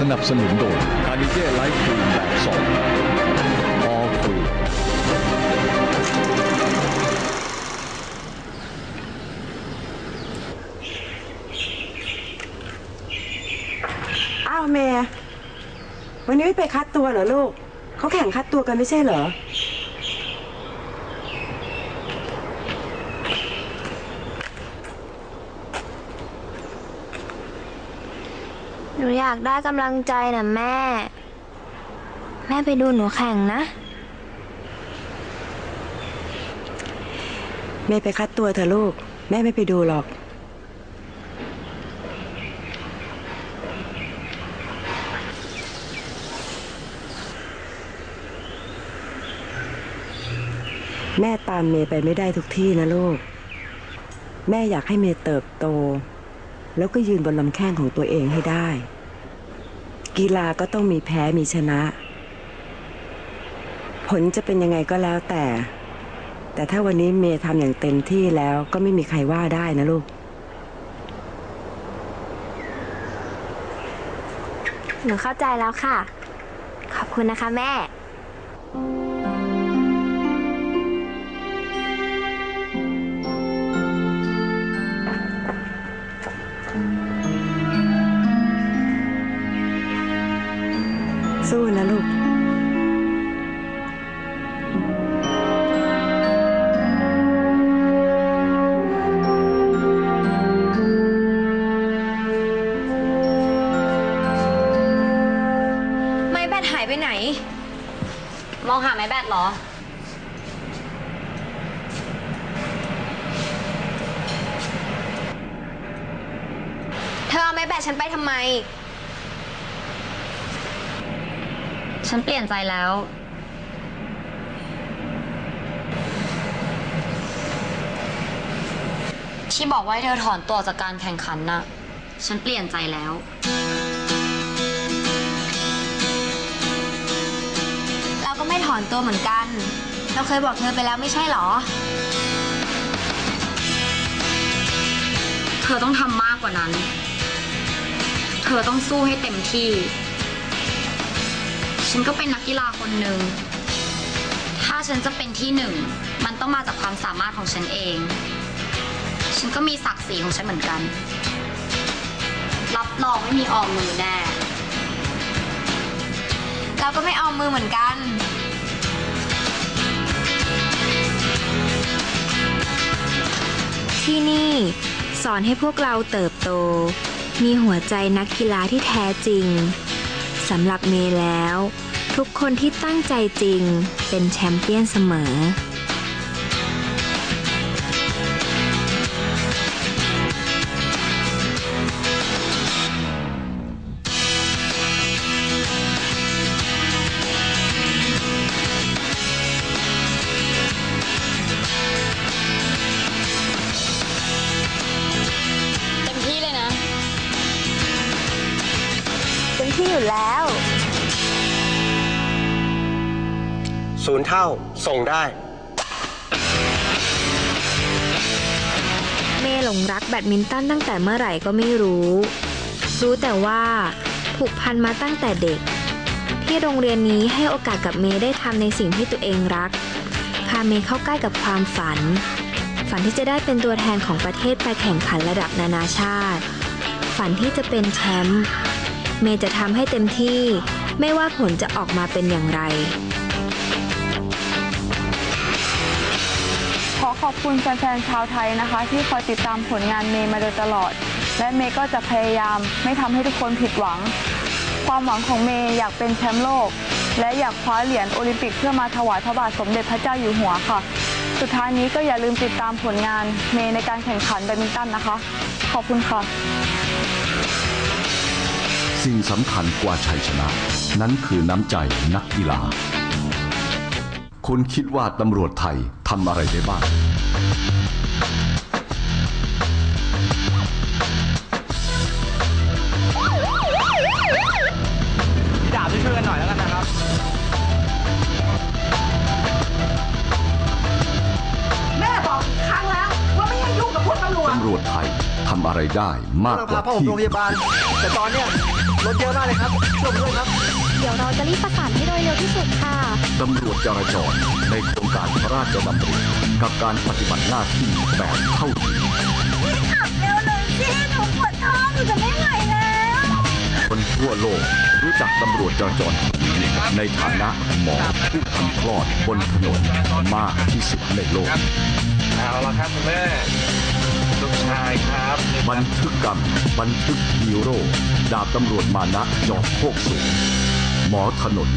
สนับสนุนโดยคาร์นิเจไลฟ์ครีมแบบสองออฟูอ้าวเมย์วันนี้ไม่ไปคัดตัวเหรอลูก เขาแข่งคัดตัวกันไม่ใช่เหรอ นูอยากได้กำลังใจนะแม่ แม่ไปดูหนูแข่งนะเมย์ไปคัดตัวเถอะลูก แม่ไม่ไปดูหรอก แม่ตามเมย์ไปไม่ได้ทุกที่นะลูก แม่อยากให้เมย์เติบโต แล้วก็ยืนบนลำแข้งของตัวเองให้ได้ กีฬาก็ต้องมีแพ้มีชนะ ผลจะเป็นยังไงก็แล้วแต่ แต่ถ้าวันนี้เมย์ทำอย่างเต็มที่แล้วก็ไม่มีใครว่าได้นะลูก หนูเข้าใจแล้วค่ะ ขอบคุณนะคะแม่ สู้นะลูกไม้แบตหายไปไหน มองหาไม้แบตเหรอ เธอเอาไม้แบตฉันไปทำไม ฉันเปลี่ยนใจแล้ว ที่บอกว่าให้เธอถอนตัวจากการแข่งขันน่ะ ฉันเปลี่ยนใจแล้ว เราก็ไม่ถอนตัวเหมือนกัน เราเคยบอกเธอไปแล้วไม่ใช่เหรอ เธอต้องทำมากกว่านั้น เธอต้องสู้ให้เต็มที่ ฉันก็เป็นนักกีฬาคนหนึ่ง ถ้าฉันจะเป็นที่หนึ่ง มันต้องมาจากความสามารถของฉันเอง ฉันก็มีศักดิ์ศรีของฉันเหมือนกัน รับรองไม่มีออมมือแน่เราก็ไม่เอามือเหมือนกัน ที่นี่ สอนให้พวกเราเติบโต มีหัวใจนักกีฬาที่แท้จริง สำหรับเมย์แล้ว ทุกคนที่ตั้งใจจริงเป็นแชมเปี้ยนเสมอ ศูนย์เท่าส่งได้ เมย์หลงรักแบดมินตันตั้งแต่เมื่อไหร่ก็ไม่รู้ รู้แต่ว่าผูกพันมาตั้งแต่เด็ก ที่โรงเรียนนี้ให้โอกาสกับเมย์ได้ทำในสิ่งที่ตัวเองรัก พาเมย์เข้าใกล้กับความฝัน ฝันที่จะได้เป็นตัวแทนของประเทศไปแข่งขันระดับนานาชาติ ฝันที่จะเป็นแชมป์เมย์จะทำให้เต็มที่ไม่ว่าผลจะออกมาเป็นอย่างไร ขอขอบคุณแฟนๆชาวไทยนะคะ ที่คอยติดตามผลงานเมย์มาโดยตลอด และเมย์ก็จะพยายามไม่ทำให้ทุกคนผิดหวัง ความหวังของเมย์อยากเป็นแชมป์โลก และอยากคว้าเหรียญโอลิมปิกเพื่อมาถวายพระบาทสมเด็จพระเจ้าอยู่หัวค่ะ สุดท้ายนี้ก็อย่าลืมติดตามผลงานเมย์ในการแข่งขันแบดมินตันนะคะ ขอบคุณค่ะ สิ่งสำคัญกว่าชัยชนะ นั้นคือน้ำใจนักกีฬาคุณคิดว่าตำรวจไทยทำอะไรได้บ้าง รั้งแล้วว่าไม่ให้ยุ่งกับพวกตำรวจตำรวจไทยทำอะไรได้ได้มากเรากว่าพาพ่อผมที่โรงพยาบาล แต่ตอนเนี้ยรถเยอะมากเลยครับช่วยผมด้วยครับ เดี๋ยวเราจะรีบประสานให้โดยเร็วที่สุดค่ะ ตำรวจจราจรในโครงการพระราชดำริกับการปฏิบัติหน้าที่แบบเท่าเทียมเร็วเลยสิหนูปวดท้องหนูจะไม่ไหวแล้ว คนทั่วโลกรู้จักตำรวจจราจรคนนี้ในฐานะหมอผู้ทำคลอดบนถนนมากที่สุดในโลก เอาละครับคุณแม่ ลูกชายครับบันทึกกรรมบันทึกฮีโร่ ดาบตำรวจมานะจอบโคกสูง หมอถนน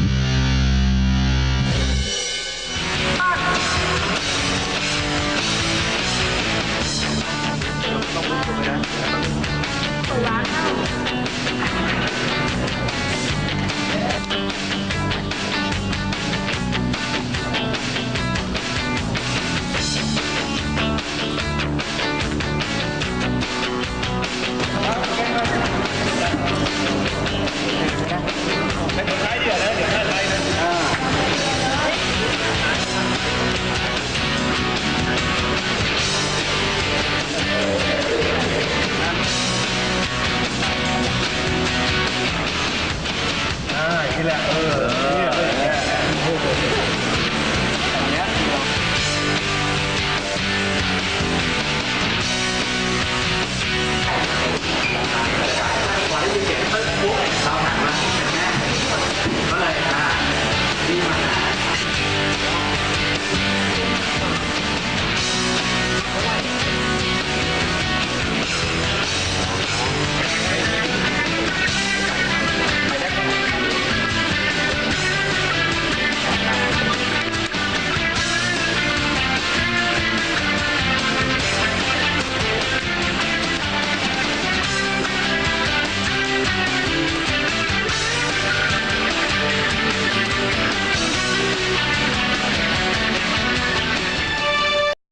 Yeah.